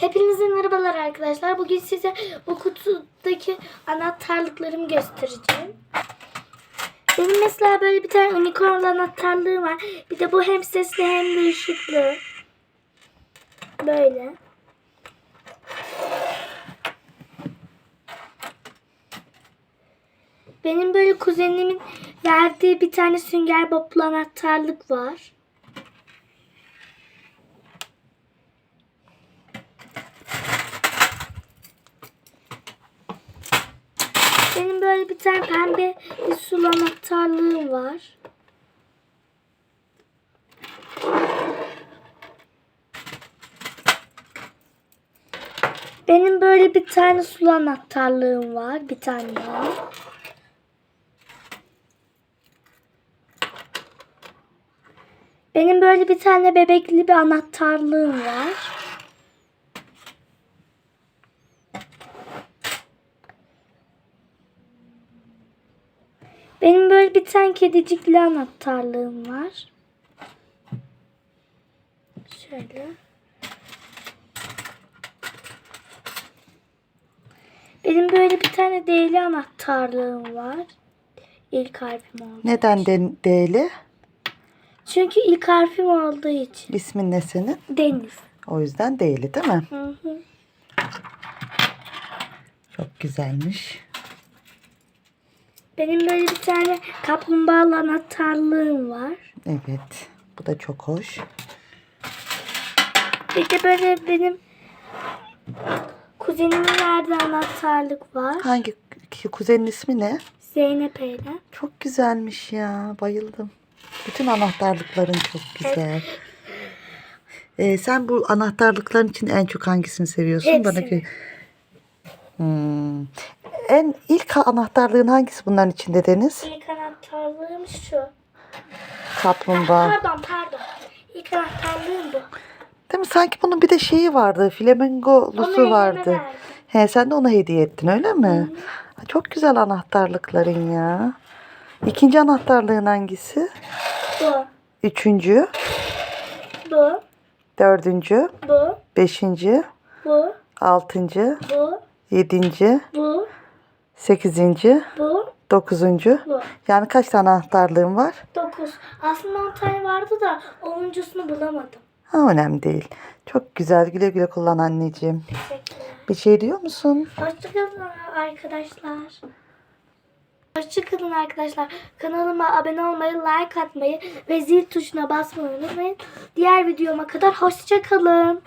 Hepinize merhabalar arkadaşlar. Bugün size bu kutudaki anahtarlıklarımı göstereceğim. Benim mesela böyle bir tane unicorn anahtarlığım var. Bir de bu hem sesli hem de ışıklı. Böyle. Benim böyle kuzenimin verdiği bir tane sünger boblu anahtarlık var. Benim böyle bir tane pembe bir sulu anahtarlığım var. Benim böyle bir tane sulu anahtarlığım var. Bir tane daha. Benim böyle bir tane bebekli bir anahtarlığım var. Benim böyle bir tane kedicikli anahtarlığım var. Şöyle. Benim böyle bir tane değerli anahtarlığım var. İlk harfim oldu. Neden de- D'li? Çünkü ilk harfim olduğu için. İsmin ne senin? Deniz. O yüzden D'li değil mi? Hı hı. Çok güzelmiş. Benim böyle bir tane kaplumbağalı anahtarlığım var. Evet. Bu da çok hoş. Bir de böyle benim kuzenimin verdiği anahtarlık var. Hangi kuzenin ismi ne? Zeynep Eylem. Çok güzelmiş ya. Bayıldım. Bütün anahtarlıkların çok güzel. Ee, sen bu anahtarlıkların için en çok hangisini seviyorsun? Hepsini. Bana Hmm. En ilk anahtarlığın hangisi bunların içinde Deniz? İlk anahtarlığım şu. Kaplumbağa. Pardon pardon. İlk anahtarlığım bu. Değil mi? Sanki bunun bir de şeyi vardı. Elime vardı. verdim. He sen de ona hediye ettin öyle mi? Ha, Çok güzel anahtarlıkların ya. İkinci anahtarlığın hangisi? Bu. Üçüncü, Bu. dördüncü, Bu. beşinci, Bu. altıncı, Bu. Yedinci, Bu. sekizinci, Bu. dokuzuncu. Bu. Yani kaç tane anahtarlığın var? Dokuz. Aslında tane vardı da onuncusunu bulamadım. Ha, önemli değil. Çok güzel. Güle güle kullan anneciğim. Teşekkürler. Bir şey diyor musun? Hoşçakalın arkadaşlar. Hoşçakalın arkadaşlar. Kanalıma abone olmayı, like atmayı ve zil tuşuna basmayı unutmayın. Diğer videoma kadar hoşçakalın.